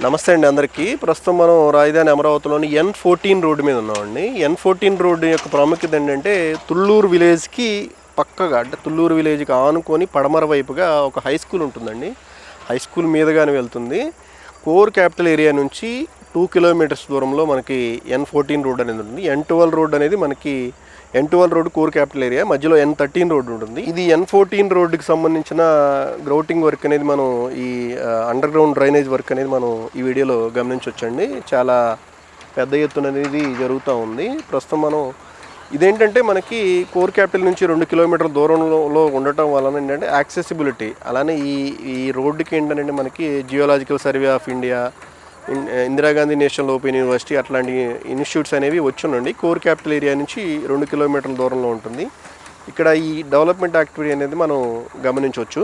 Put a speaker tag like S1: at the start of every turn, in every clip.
S1: నమస్తే అండి అందరికీ. ప్రస్తుతం మనం రాజధాని అమరావతిలోని ఎన్ ఫోర్టీన్ రోడ్డు మీద ఉన్నామండి. ఎన్ ఫోర్టీన్ రోడ్డు యొక్క ప్రాముఖ్యత ఏంటంటే తుళ్ళూరు విలేజ్కి పక్కగా అంటే తుళ్ళూరు విలేజ్కి ఆనుకొని పడమర వైపుగా ఒక హై స్కూల్ ఉంటుందండి. హై స్కూల్ మీదుగానే వెళ్తుంది. కోర్ క్యాపిటల్ ఏరియా నుంచి టూ కిలోమీటర్స్ దూరంలో మనకి ఎన్ ఫోర్టీన్ రోడ్ అనేది ఉంటుంది. ఎన్ ట్వెల్వ్ రోడ్ అనేది మనకి N twelve road core capital area. మధ్యలో ఎన్ థర్టీన్ రోడ్ ఉంటుంది. ఇది ఎన్ ఫోర్టీన్ రోడ్డుకి సంబంధించిన గ్రౌటింగ్ వర్క్ అనేది మనం ఈ అండర్ గ్రౌండ్ డ్రైనేజ్ వర్క్ అనేది మనం ఈ వీడియోలో గమనించవచ్చండి చాలా పెద్ద ఎత్తున అనేది జరుగుతూ ఉంది. ప్రస్తుతం మనం ఇదేంటంటే మనకి కోర్ క్యాపిటల్ నుంచి రెండు కిలోమీటర్ల దూరంలో ఉండటం వలన ఏంటంటే యాక్సెసిబిలిటీ అలానే ఈ ఈ రోడ్డుకి ఏంటంటే మనకి geological survey of India Indira Gandhi national open university అట్లాంటి ఇన్స్టిట్యూట్స్ అనేవి వచ్చునండి కోర్ క్యాపిటల్ ఏరియా నుంచి రెండు కిలోమీటర్ల దూరంలో ఉంటుంది. ఇక్కడ ఈ డెవలప్మెంట్ యాక్టివిటీ అనేది మనం గమనించవచ్చు.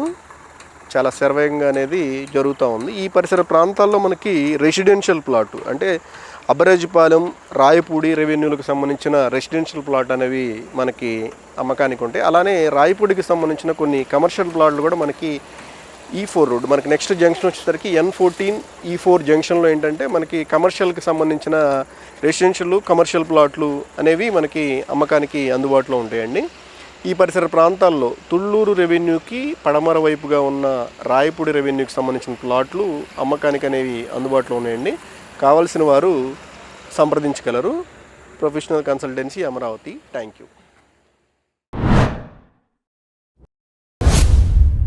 S1: చాలా శరవేగంగా అనేది జరుగుతూ ఉంది. ఈ పరిసర ప్రాంతాల్లో మనకి రెసిడెన్షియల్ ప్లాట్ అంటే అబరాజిపాలెం రాయపూడి రెవెన్యూలకు సంబంధించిన రెసిడెన్షియల్ ప్లాట్ అనేవి మనకి అమ్మకానికి ఉంటాయి. అలానే రాయపూడికి సంబంధించిన కొన్ని కమర్షియల్ ప్లాట్లు కూడా మనకి ఈ ఫోర్ రోడ్ మనకి నెక్స్ట్ జంక్షన్ వచ్చేసరికి ఎన్ ఫోర్టీన్ ఈ ఫోర్ జంక్షన్లో ఏంటంటే మనకి కమర్షియల్కి సంబంధించిన రెసిడెన్షియల్ కమర్షియల్ ప్లాట్లు అనేవి మనకి అమ్మకానికి అందుబాటులో ఉంటాయండి. ఈ పరిసర ప్రాంతాల్లో తుళ్ళూరు రెవెన్యూకి పడమర వైపుగా ఉన్న రాయపూడి రెవెన్యూకి సంబంధించిన ప్లాట్లు అమ్మకానికి అనేవి అందుబాటులో ఉన్నాయండి. కావలసిన వారు సంప్రదించగలరు. Professional consultancy Amaravati. Thank you